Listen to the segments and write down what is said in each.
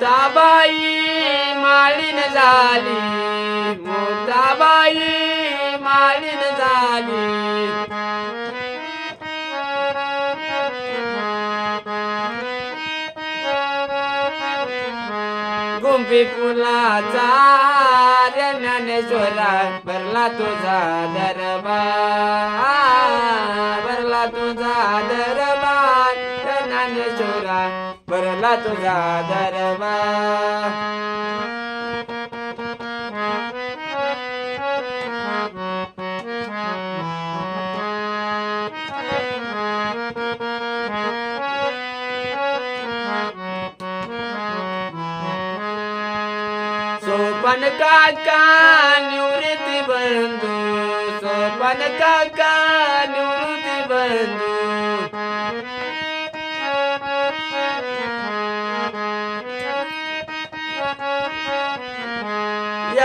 मुक्ताबाई माळीन झाली. मुक्ताबाई माळीन झाली. गुंफी फुलाचा ज्ञानेश्वरा भरला तुझा दरबार. भरला तुझा दरबार. भरला तुझा धर्मा. सोपन काका.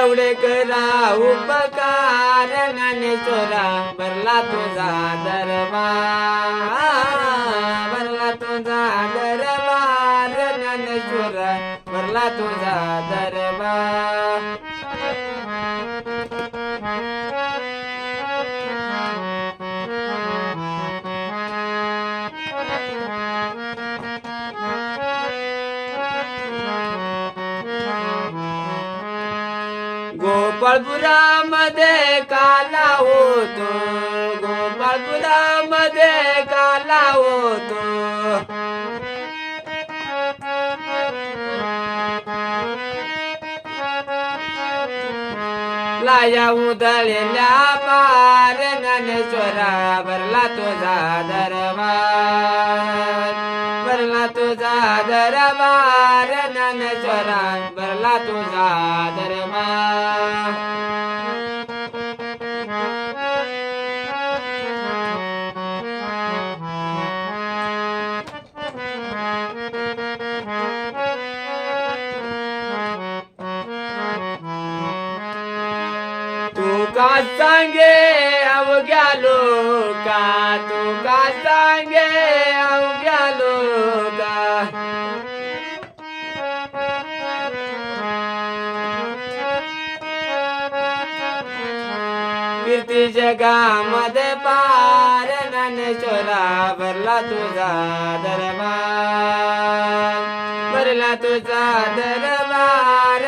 एवढे करा उपकार. ज्ञानेश्वरा भरला तुझा दरबार. भरला तुझा दरबार. ज्ञानेश्वरा भरला तुझा दरबार. गोपाळपुरामध्ये काला होतो. गोपाळपुरामध्ये काला होतो. लाया उधळलेल्या पार ज्ञानेश्वरा भरला तुझा धर्मा भरला तुझा दरबार ज्ञानेश्वरा भरला तुझा दरबार. तुका का सांगे अवघ्या लोका तू का सांगे अवघ्या लोका कीर्ती जगामध्ये पार ज्ञानेश्वरा भरला तुझा दरबार. भरला तुझा दरबार